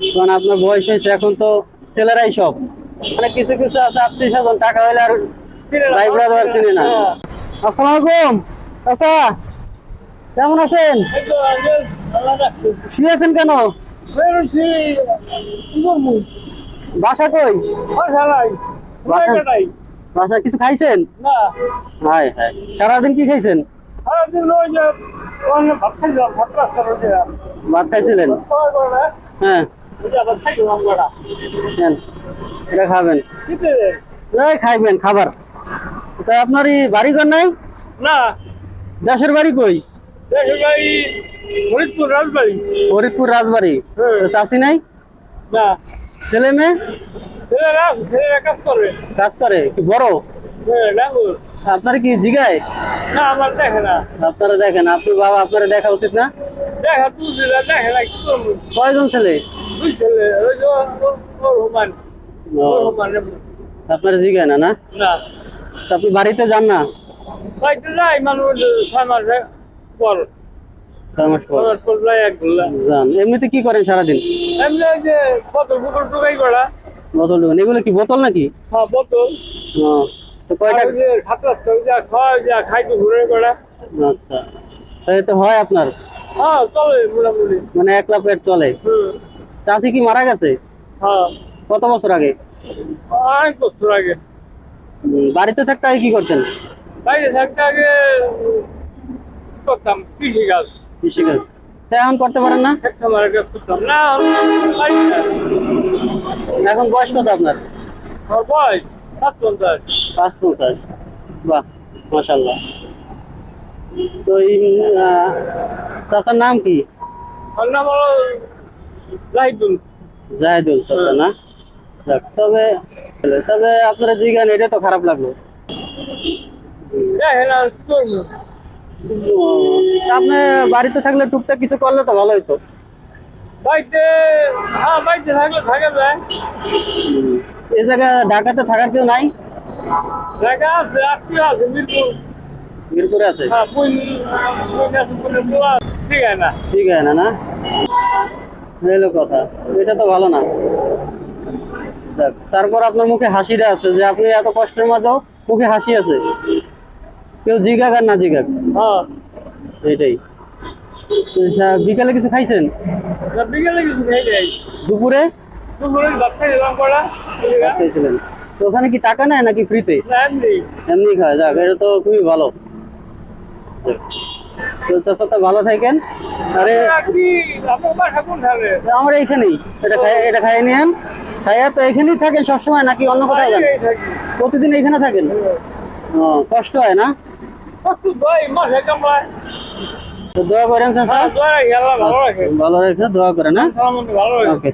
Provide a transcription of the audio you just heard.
কারণ আপনার বয়স হয়েছে এখন তো ছেলেরাই সব। মানে কিছু কিছু আছে আত্মীয় স্বজন টাকা হইলে আর ভাই ব্রাদার চিনে না। আসসালামু আলাইকুম। আচ্ছা কেমন আছেন? শুয়েছেন কেন? বাসা কই? বাসা কিছু খাইছেন? হাই হাই সারাদিন কি খাইছেন? ভাত খাইছিলেন? হ্যাঁ। এটা খাবেন। খাইবেন খাবার। তা আপনার বাড়ি ঘর নাই? না। দেশের বাড়ি কই? দেশের বাড়ি ফরিদপুর রাজবাড়ি। ফরিদপুর রাজবাড়ি। হ্যাঁ। চাষি নাই? না। ছেলে মেয়ে? কাজ করে। কাজ করে? কি বড়? হ্যাঁ আপনার কি জিগায়? না আমার দেখে না। আপনারা দেখেন আপনি বাবা আপনারা দেখা উচিত না? কয়জন ছেলে? আপনারা জিগায় না না? না। আপনি বাড়িতে যান না? এমনিতে কি করেন সারাদিন? এমনি যে বোতল টুকাই এগুলো কি বোতল নাকি? হ্যাঁ বোতল। কয়টা? খাইতে ঘুরে করা আচ্ছা। তাই তো হয় আপনার। মানে একলা পেট চলে। চাষি কি মারা গেছে? হ্যাঁ। কত বছর আগে? অনেক বছর আগে। বাড়িতে থাকতে আগে কি করতেন? বাইরে থাকতে আগে করতাম? কৃষি কাজ। কৃষিকাজ তা এখন করতে পারেন না? কাজ না এখন বয়স কত আপনার? বয়স সাত পঞ্চাশ পাঁচ পঞ্চাশ বাহ মাসাল্লাহ তো এই চাচার নাম কি? জাহিদুল। চাচা না? তবে তবে আপনারা জিগান এটা তো খারাপ লাগল। আপনি বাড়িতে থাকলে টুকটাক কিছু করলে তো ভালো হতো বাড়িতে হ্যাঁ বাড়িতে থাকলে থাকা যায় উম, এই জায়গা ঢাকাতে থাকার কেউ নাই? আছে মিরপুর। মিরপুরে আছে? হ্যাঁ ঠিক আছে না? না এলো কথা। এটা তো ভালো না। তারপর আপনার মুখে হাসিটা আছে যে আপনি এত কষ্টের মাঝেও মুখে হাসি আছে। কেউ জিগাক আর না জিগাক হ্যাঁ। এটাই। বিকালে কিছু খাইছেন? বিকেলে কিছু দুপুরে? খাইছিলেন। তো ওখানে কি টাকা নেয় নাকি ফ্রিতে এমনি। খায়। যাক এটা তো খুবই ভালো। তো ভালো থাকেন। আরে আমরা এখানেই এটা খাই এটা খাইয়ে নিয়েন। খাইয়া তো এখানেই থাকেন সবসময় নাকি অন্য কোথাও যান? প্রতিদিন এখানে থাকেন? কষ্ট হয় না? দোয়া করেন হ্যাঁ ভালো রাখে। দোয়া করেন হ্যাঁ? ওকে।